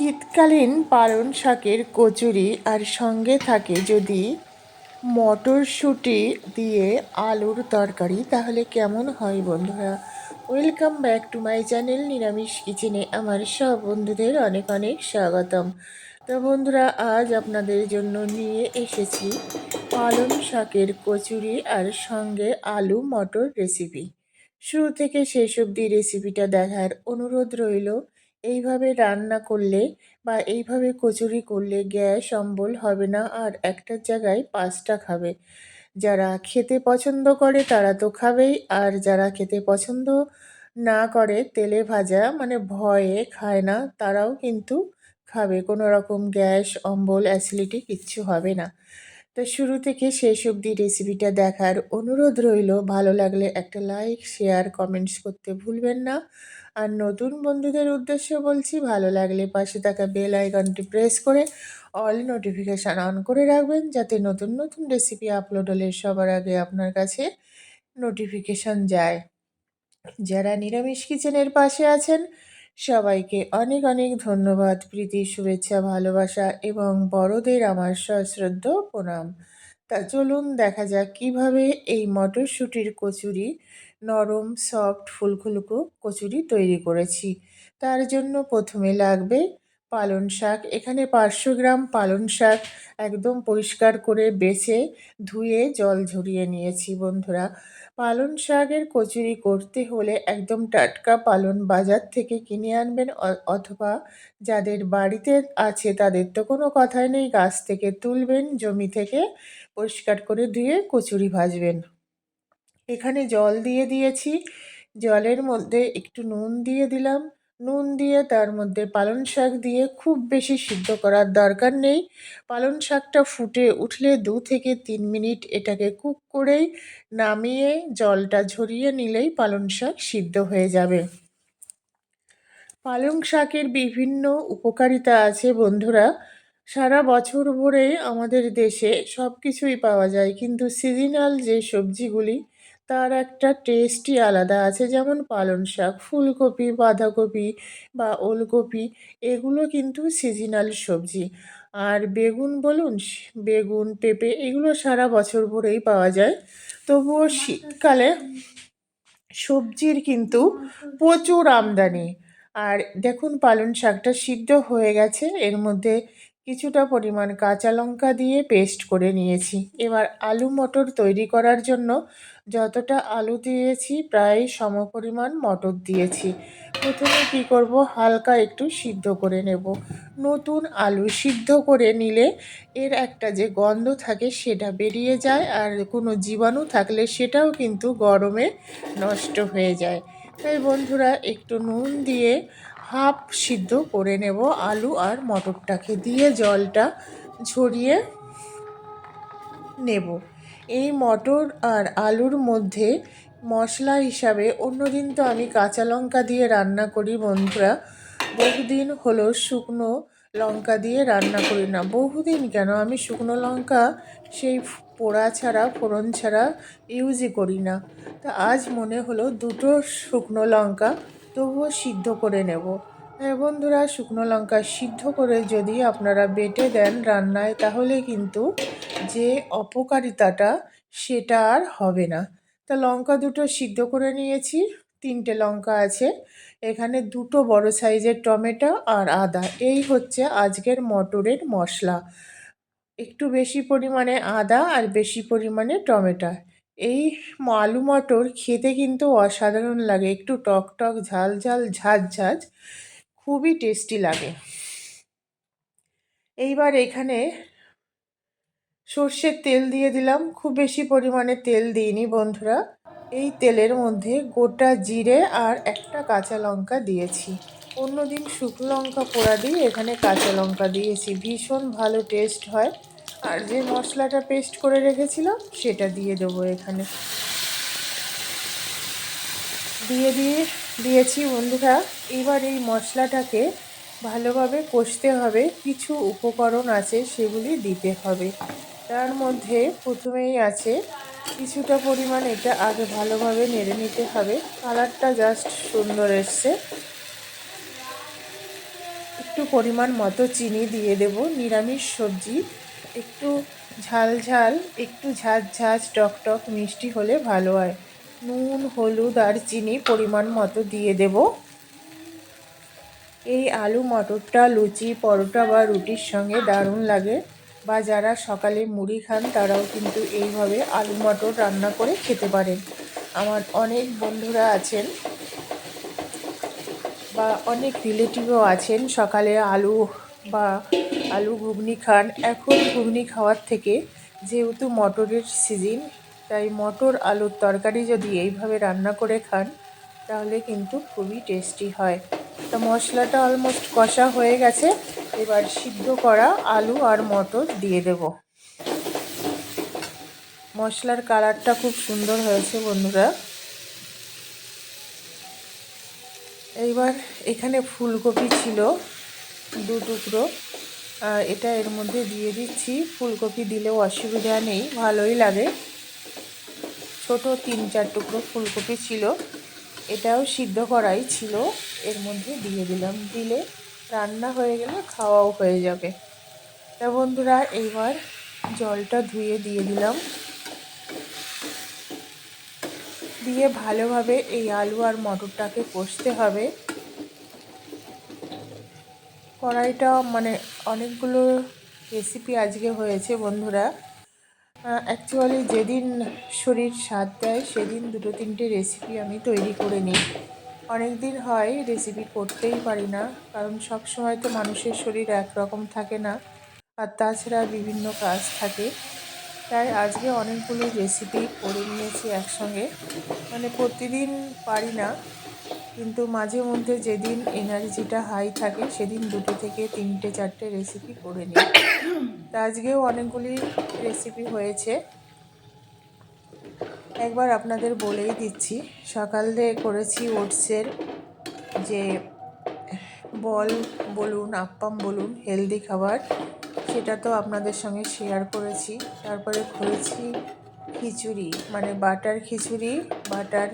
শীতকালীন পালং শাকের কচুরি আর সঙ্গে থাকে যদি মটরশুঁটি দিয়ে আলুর তরকারি, তাহলে কেমন হয় বন্ধুরা? Welcome back to my channel নিরামিষ কিচেনে আমার সব বন্ধুদের অনেক অনেক স্বাগতম। তো বন্ধুরা, আজ আপনাদের জন্য নিয়ে এসেছি পালং শাকের কচুরি আর সঙ্গে আলু মটর রেসিপি শুরু থেকে শেষ অবধি রেসিপিটা দেখার অনুরোধ রইল। এইভাবে রান্না করলে বা এইভাবে কচুরি করলে গ্যাস অম্বল হবে না আর একটার জায়গায় পাঁচটা খাবে। যারা খেতে পছন্দ করে তারা তো খাবেই, আর যারা খেতে পছন্দ না করে তেলে ভাজা মানে ভয়ে খায় না, তারাও কিন্তু খাবে। কোনো রকম গ্যাস, অম্বল, অ্যাসিডিটি কিচ্ছু হবে না। তো শুরু থেকে শেষ অবধি রেসিপিটা দেখার অনুরোধ রইল। ভালো লাগলে একটা লাইক শেয়ার কমেন্টস করতে ভুলবেন না। আর নতুন বন্ধুদের উদ্দেশ্য বলছি, ভালো লাগলে পাশে থাকা বেল আইকনটি প্রেস করে অল নোটিফিকেশান অন করে রাখবেন, যাতে নতুন নতুন রেসিপি আপলোড হলে সবার আগে আপনার কাছে নোটিফিকেশান যায়। যারা নিরামিষ কিচেনের পাশে আছেন সবাইকে অনেক অনেক ধন্যবাদ প্রীতি শুভেচ্ছা, ভালোবাসা এবং বড়দের আমার সশ্রদ্ধ প্রণাম। তা চলুন দেখা যাক কীভাবে এই মটরশুঁটির কচুরি, নরম সফট ফুলকুলকো কচুরি তৈরি করেছি। তার জন্য প্রথমে লাগবে পালন শাক। এখানে পাঁচশো গ্রাম পালন শাক একদম পরিষ্কার করে বেছে ধুয়ে জল ঝরিয়ে নিয়েছি বন্ধুরা। পালন শাকের কচুরি করতে হলে একদম টাটকা পালন বাজার থেকে কিনে আনবেন অথবা যাদের বাড়িতে আছে তাদের তো কোনো কথাই নেই। গাছ থেকে তুলবেন, জমি থেকে পরিষ্কার করে ধুয়ে কচুরি ভাজবেন। এখানে জল দিয়ে দিয়েছি। জলের মধ্যে একটু নুন দিয়ে দিলাম। নুন দিয়ে, তার মধ্যে পালং শাক দিয়ে খুব বেশি সিদ্ধ করার দরকার নেই। পালং শাকটা ফুটে উঠলে দু থেকে তিন মিনিট এটাকে কুক করেই নামিয়ে জলটা ঝরিয়ে নিলেই পালং শাক সিদ্ধ হয়ে যাবে। পালং শাকের বিভিন্ন উপকারিতা আছে বন্ধুরা। সারা বছর ভরে আমাদের দেশে সব কিছুই পাওয়া যায়, কিন্তু সিজনাল যে সবজিগুলি তার একটা টেস্টই আলাদা আছে, যেমন পালং শাক, ফুলকপি, বাঁধাকপি বা ওলকপি, এগুলো কিন্তু সিজনাল সবজি। আর বেগুন বলুন, বেগুন, পেঁপে এগুলো সারা বছর ভরেই পাওয়া যায়। তবুও শীতকালে সবজির কিন্তু প্রচুর আমদানি। আর দেখুন, পালং শাকটা সিদ্ধ হয়ে গেছে, এর মধ্যে কিছুটা পরিমাণ কাঁচা লঙ্কা দিয়ে পেস্ট করে নিয়েছি। এবার আলু মটর তৈরি করার জন্য যতটা আলু দিয়েছি, প্রায় সম পরিমাণ মটর দিয়েছি। প্রথমে কি করব? হালকা একটু সিদ্ধ করে নেব। নতুন আলু সিদ্ধ করে নিলে এর একটা যে গন্ধ থাকে সেটা বেরিয়ে যায় আর কোনো জীবাণু থাকলে সেটাও কিন্তু গরমে নষ্ট হয়ে যায়। তাই বন্ধুরা, একটু নুন দিয়ে হাফ সিদ্ধ করে নেব আলু আর মটরটাকে দিয়ে জলটা ঝরিয়ে নেব। এই মটর আর আলুর মধ্যে মশলা হিসাবে অন্যদিন তো আমি কাঁচা লঙ্কা দিয়ে রান্না করি বন্ধুরা। বহুদিন হলো শুকনো লঙ্কা দিয়ে রান্না করি না। বহুদিন কেন? আমি শুকনো লঙ্কা সেই পোড়া ছাড়া, ফোড়ন ছাড়া ইউজই করি না। তা আজ মনে হলো দুটো শুকনো লঙ্কা তবুও সিদ্ধ করে নেব। হ্যাঁ বন্ধুরা, শুকনো লঙ্কা সিদ্ধ করে যদি আপনারা বেটে দেন রান্নায়, তাহলে কিন্তু যে অপকারিতাটা সেটা আর হবে না। তা লঙ্কা দুটো সিদ্ধ করে নিয়েছি, তিনটে লঙ্কা আছে। এখানে দুটো বড় সাইজের টমেটো আর আদা। এই হচ্ছে আজকের মটরের মশলা। একটু বেশি পরিমাণে আদা আর বেশি পরিমাণে টমেটো। এই আলু মটর খেতে কিন্তু অসাধারণ লাগে। একটু টক টক, ঝাল ঝাল ঝাঁঝ ঝাঁঝ খুবই টেস্টি লাগে। এইবার এখানে সর্ষের তেল দিয়ে দিলাম। খুব বেশি পরিমাণে তেল দিইনি বন্ধুরা। এই তেলের মধ্যে গোটা জিরে আর একটা কাঁচা লঙ্কা দিয়েছি। অন্যদিন শুকনো লঙ্কা পোড়া দিয়ে এখানে কাঁচা লঙ্কা দিয়েছি। ভীষণ ভালো টেস্ট হয়। আর যে মশলাটা পেস্ট করে রেখেছিলাম, সেটা দিয়ে দেবো এখানে। দিয়ে দিয়ে দিয়েছি বন্ধুরা, এবার এই মশলাটাকে ভালোভাবে কষতে হবে। কিছু উপকরণ আছে সেগুলি দিতে হবে। তার মধ্যে প্রথমেই আছে, কিছুটা পরিমাণ এটা আগে ভালোভাবে নেড়ে নিতে হবে। কালারটা জাস্ট সুন্দর এসছে। একটু একটু পরিমাণ মতো চিনি দিয়ে দেব, নিরামিষ সবজি। একটু ঝাল ঝাল, একটু ঝাঁঝ ঝাঁঝ টক টক মিষ্টি হলে ভালো হয়। নুন, হলুদ আর চিনি পরিমাণ মতো দিয়ে দেব। এই আলু মটরটা, লুচি, পরোটা বা রুটির সঙ্গে দারুণ লাগে। বা যারা সকালে মুড়ি খান, তারাও কিন্তু এইভাবে আলু মটর রান্না করে খেতে পারেন। আমার অনেক বন্ধুরা আছেন বা অনেক রিলেটিভও আছেন সকালে আলু বা আলু ঘুগনি খান। এখন ঘুগনি খাওয়ার থেকে যেহেতু মটরের সিজন তাই মটর আলুর তরকারি যদি এইভাবে রান্না করে খান, তাহলে কিন্তু খুবই টেস্টি হয়। তো মশলাটা অলমোস্ট কষা হয়ে গেছে। এবার সিদ্ধ করা আলু আর মটর দিয়ে দেব। মশলার কালারটা খুব সুন্দর হয়েছে বন্ধুরা। এইবার এখানে ফুলকপি ছিল, দু টুকরো। এটা এর মধ্যে দিয়ে দিচ্ছি। ফুলকপি দিলেও অসুবিধা নেই, ভালোই লাগে। ছোট তিন চার টুকরো ফুলকপি ছিল, এটাও সিদ্ধ করাই ছিল, এর মধ্যে দিয়ে দিলাম। দিলে রান্না হয়ে গেলে খাওয়াও হয়ে যাবে। তা বন্ধুরা, এইবার জলটা ধুয়ে দিয়ে দিলাম। দিয়ে ভালোভাবে এই আলু আর মটরটাকে কষতে হবে। কড়াইটা মানে অনেকগুলো রেসিপি আজকে হয়েছে বন্ধুরা। অ্যাকচুয়ালি যেদিন শরীর স্বাদ দেয়, সেদিন দুটো তিনটে রেসিপি আমি তৈরি করে নিই। অনেক দিন হয় রেসিপি করতেই পারি না, কারণ সব সময় তো মানুষের শরীর একরকম থাকে না, আর তাছাড়া বিভিন্ন কাজ থাকে। তাই আজকে অনেকগুলো রেসিপি করে নিয়েছি একসঙ্গে। মানে প্রতিদিন পারি না কিন্তু মাঝে মধ্যে যেদিন এনার্জিটা হাই থাকে, সেদিন দুটো থেকে তিনটে, চারটে রেসিপি করে নিই। তা আজকেও অনেকগুলি রেসিপি হয়েছে। একবার আপনাদের বলেই দিচ্ছি, সকাল করেছি ওটসের যে বল বলুন, আপ্পাম বলুন হেলদি খাবার, সেটা তো আপনাদের সঙ্গে শেয়ার করেছি। তারপরে করেছি খিচুড়ি মানে বাটার খিচুড়ি, বাটার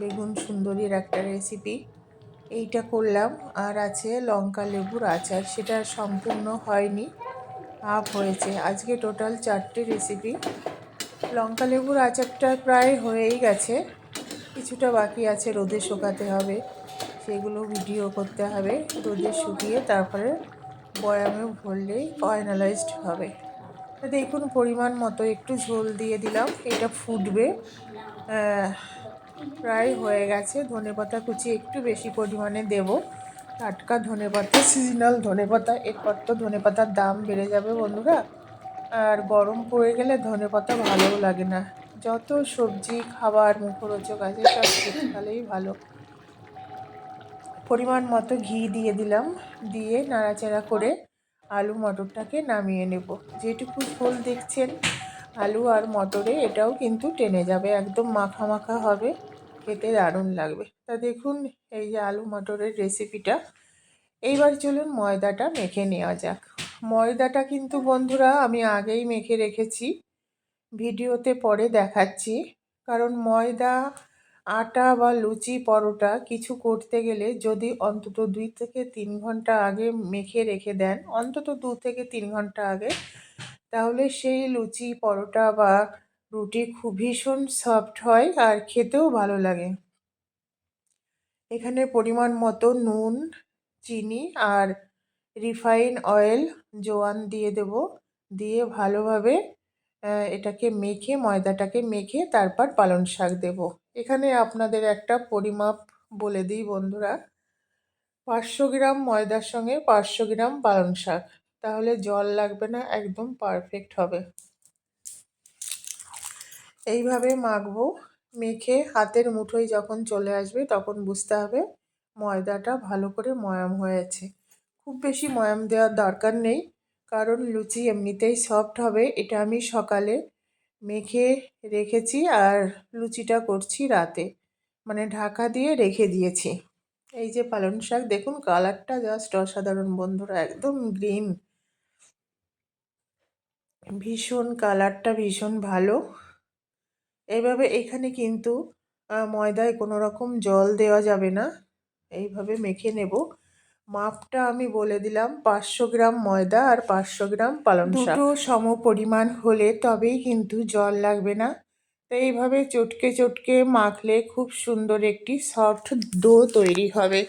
বেগুন সুন্দরীর একটা রেসিপি এইটা করলাম, আর আছে লঙ্কা লেবুর আচার। সেটা সম্পূর্ণ হয়নি হাফ হয়েছে। আজকে টোটাল চারটে রেসিপি লঙ্কা লেবুর আচারটা প্রায় হয়েই গেছে। কিছুটা বাকি আছে, রোদে শুকাতে হবে। সেগুলো ভিডিও করতে হবে। রোদে শুকিয়ে তারপরে বয়ামে ভরলেই ফাইনালাইজড হবে। দেখুন, পরিমাণ মতো একটু ঝোল দিয়ে দিলাম। এটা ফুটবে প্রায় হয়ে গেছে। ধনে পাতা কুচি একটু বেশি পরিমাণে দেব। টাটকা ধনে পাতা সিজনাল ধনে পাতা এরপর তো ধনে পাতার দাম বেড়ে যাবে বন্ধুরা। আর গরম পড়ে গেলে ধনে পাতা ভালোও লাগে না। যত সবজি, খাবার, মুখরোচক আছে, সব শীতকালেই ভালো। পরিমাণ মতো ঘি দিয়ে দিলাম। দিয়ে নাড়াচাড়া করে আলু মটরটাকে নামিয়ে নেব। যেটুকু ঝোল দেখছেন, আলু আর মটরে এটাও কিন্তু টেনে যাবে, একদম মাখা মাখা হবে। খেতে দারুণ লাগবে। তা দেখুন এই যে আলু মটরের রেসিপিটা এইবার চলুন ময়দাটা মেখে নেওয়া যাক। ময়দাটা কিন্তু বন্ধুরা আমি আগেই মেখে রেখেছি। ভিডিওতে পরে দেখাচ্ছি। কারণ ময়দা, আটা বা লুচি পরোটা কিছু করতে গেলে যদি অন্তত দুই থেকে তিন ঘণ্টা আগে মেখে রেখে দেন, অন্তত দু থেকে তিন ঘণ্টা আগে, তাহলে সেই লুচি, পরোটা বা রুটি খুব ভীষণ সফট হয় আর খেতেও ভালো লাগে। এখানে পরিমাণ মতো নুন, চিনি আর রিফাইন অয়েল জোয়ান দিয়ে দেব। দিয়ে ভালোভাবে এটাকে মেখে, ময়দাটাকে মেখে তারপর পালং শাক দেব। এখানে আপনাদের একটা পরিমাপ বলে দিই বন্ধুরা। পাঁচশো গ্রাম ময়দার সঙ্গে পাঁচশো গ্রাম পালং শাক। তাহলে জল লাগবে না, একদম পারফেক্ট হবে। এইভাবে মাখবো। মেখে হাতের মুঠোয় যখন চলে আসবে তখন বুঝতে হবে ময়দাটা ভালো করে ময়াম হয়েছে। খুব বেশি ময়াম দেওয়ার দরকার নেই, কারণ লুচি এমনিতেই সফট হবে, এটা আমি সকালে মেখে রেখেছি আর লুচিটা করছি রাতে। মানে ঢাকা দিয়ে রেখে দিয়েছি। এই যে পালং শাক, দেখুন কালারটা জাস্ট অসাধারণ বন্ধুরা, একদম গ্রিন ভীষণ কালারটা ভীষণ ভালো। এইভাবে এখানে কিন্তু ময়দায় কোনো রকম জল দেওয়া যাবে না। এইভাবে মেখে নেব। মাপটা আমি বলে দিলাম, পাঁচশো গ্রাম ময়দা আর পাঁচশো গ্রাম পালং দুটো সম পরিমাণ হলে তবেই কিন্তু জল লাগবে না। তো এইভাবে চটকে চটকে মাখলে খুব সুন্দর একটি সফট ডো তৈরি হবে।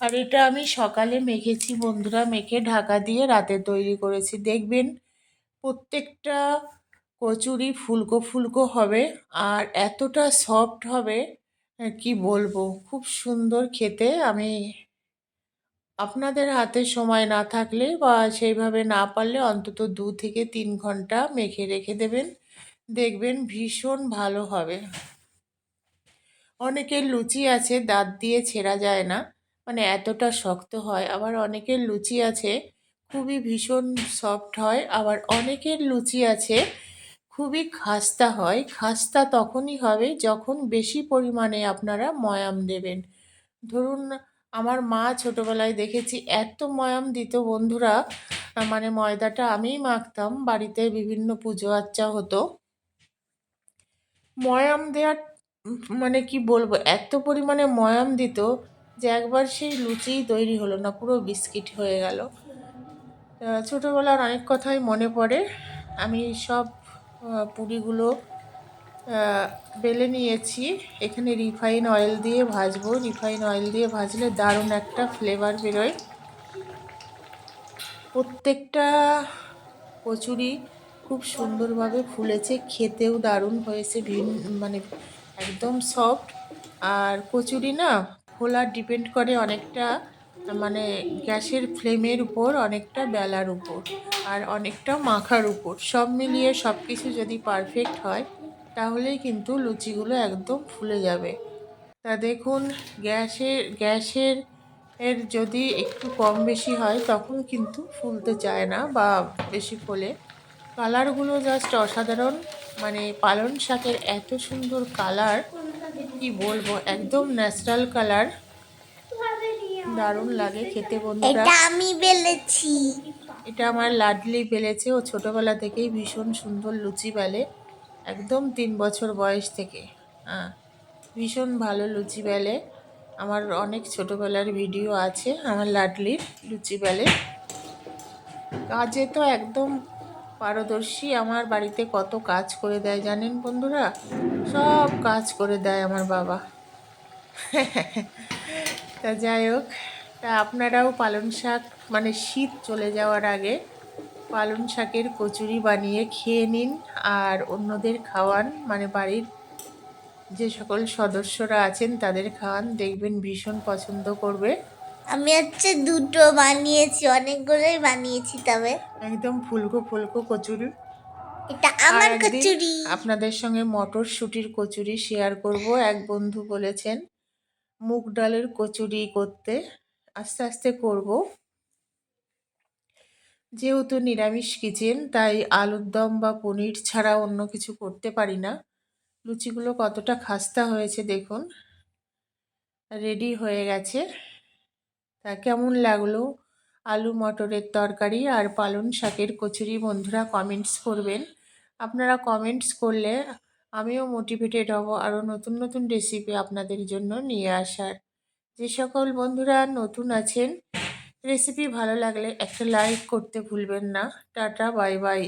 আর এটা আমি সকালে মেখেছি বন্ধুরা, মেখে ঢাকা দিয়ে রাতে তৈরি করেছি। দেখবেন প্রত্যেকটা কচুরি ফুলকো ফুলকো হবে আর এতটা সফট হবে কি বলব? খুব সুন্দর খেতে। আমি আপনাদের হাতে সময় না থাকলে বা সেইভাবে না পারলে অন্তত দু থেকে তিন ঘণ্টা মেখে রেখে দেবেন। দেখবেন ভীষণ ভালো হবে। অনেকের লুচি আছে, দাঁত দিয়ে ছেঁড়া যায় না মানে এতটা শক্ত হয়। আবার অনেকের লুচি আছে, খুবই ভীষণ সফট হয়। আবার অনেকের লুচি আছে খুবই খাস্তা হয়। খাস্তা তখনই হবে যখন বেশি পরিমাণে আপনারা ময়াম দেবেন। ধরুন, আমার মা ছোটোবেলায় দেখেছি এত ময়াম দিত বন্ধুরা মানে ময়দাটা আমিই মাখতাম, বাড়িতে বিভিন্ন পুজো আচ্চা হতো। ময়াম দেওয়ার মানে কি বলব, এত পরিমাণে ময়াম দিত যে একবার সেই লুচিই তৈরি হলো না, পুরো বিস্কিট হয়ে গেল। ছোটোবেলার অনেক কথাই মনে পড়ে। আমি সব পুরিগুলো বেলে নিয়েছি। এখানে রিফাইন অয়েল দিয়ে ভাজবো। রিফাইন অয়েল দিয়ে ভাজলে দারুণ একটা ফ্লেভার বেরোয়। প্রত্যেকটা কচুরি খুব সুন্দরভাবে ফুলেছে, খেতেও দারুণ হয়েছে, ভিন মানে একদম সফট। আর কচুরি না ফোলা ডিপেন্ড করে অনেকটা মানে গ্যাসের ফ্লেমের উপর, অনেকটা বেলার উপর। আর অনেকটা মাখার উপর। সব মিলিয়ে সব কিছু যদি পারফেক্ট হয়, তাহলেই কিন্তু লুচিগুলো একদম ফুলে যাবে। তা দেখুন, গ্যাসের গ্যাসের এর যদি একটু কম বেশি হয়, তখন কিন্তু ফুলতে চায় না বা বেশি ফোলে। কালারগুলো জাস্ট অসাধারণ। মানে পালং শাকের এত সুন্দর কালার, কি বলব, একদম ন্যাচারাল কালার। দারুণ লাগে খেতে বন্ধুরা। আমি বেলেছি। এটা আমার লাডলি বেলেছে। ও ছোটোবেলা থেকেই ভীষণ সুন্দর লুচি বেলে। একদম তিন বছর বয়স থেকে। হ্যাঁ ভীষণ ভালো লুচি বেলে। আমার অনেক ছোটোবেলার ভিডিও আছে আমার লাডলির লুচি বেলে। কাজে তো একদম পারদর্শী। আমার বাড়িতে কত কাজ করে দেয় জানেন বন্ধুরা? সব কাজ করে দেয় আমার বাবা। তা যাই হোক। তা আপনারাও পালং শাক মানে শীত চলে যাওয়ার আগে পালং শাকের কচুরি বানিয়ে খেয়ে নিন আর অন্যদের খাওয়ান। মানে বাড়ির যে সকল সদস্যরা আছেন তাদের খাওয়ান দেখবেন ভীষণ পছন্দ করবে। আমি হচ্ছে দুটো বানিয়েছি অনেকগুলোই বানিয়েছি তবে। একদম ফুলকো ফুলকো কচুরি। এটা আমার কচুরি। আপনাদের সঙ্গে মটরশুঁটির কচুরি শেয়ার করব। এক বন্ধু বলেছেন মুগ ডালের কচুরি করতে। আস্তে আস্তে করব। যেহেতু নিরামিষ কিচেন তাই আলুর দম বা পনির ছাড়া অন্য কিছু করতে পারি না। লুচিগুলো কতটা খাস্তা হয়েছে দেখুন। রেডি হয়ে গেছে। তা কেমন লাগল? আলু মটরের তরকারি আর পালং শাকের কচুরি বন্ধুরা কমেন্টস করবেন। আপনারা কমেন্টস করলে আমিও মোটিভেটেড হব আরও নতুন নতুন রেসিপি আপনাদের জন্য নিয়ে আসার। যে সকল বন্ধুরা নতুন আছেন রেসিপি ভালো লাগলে একটা লাইক করতে ভুলবেন না। Tata bye bye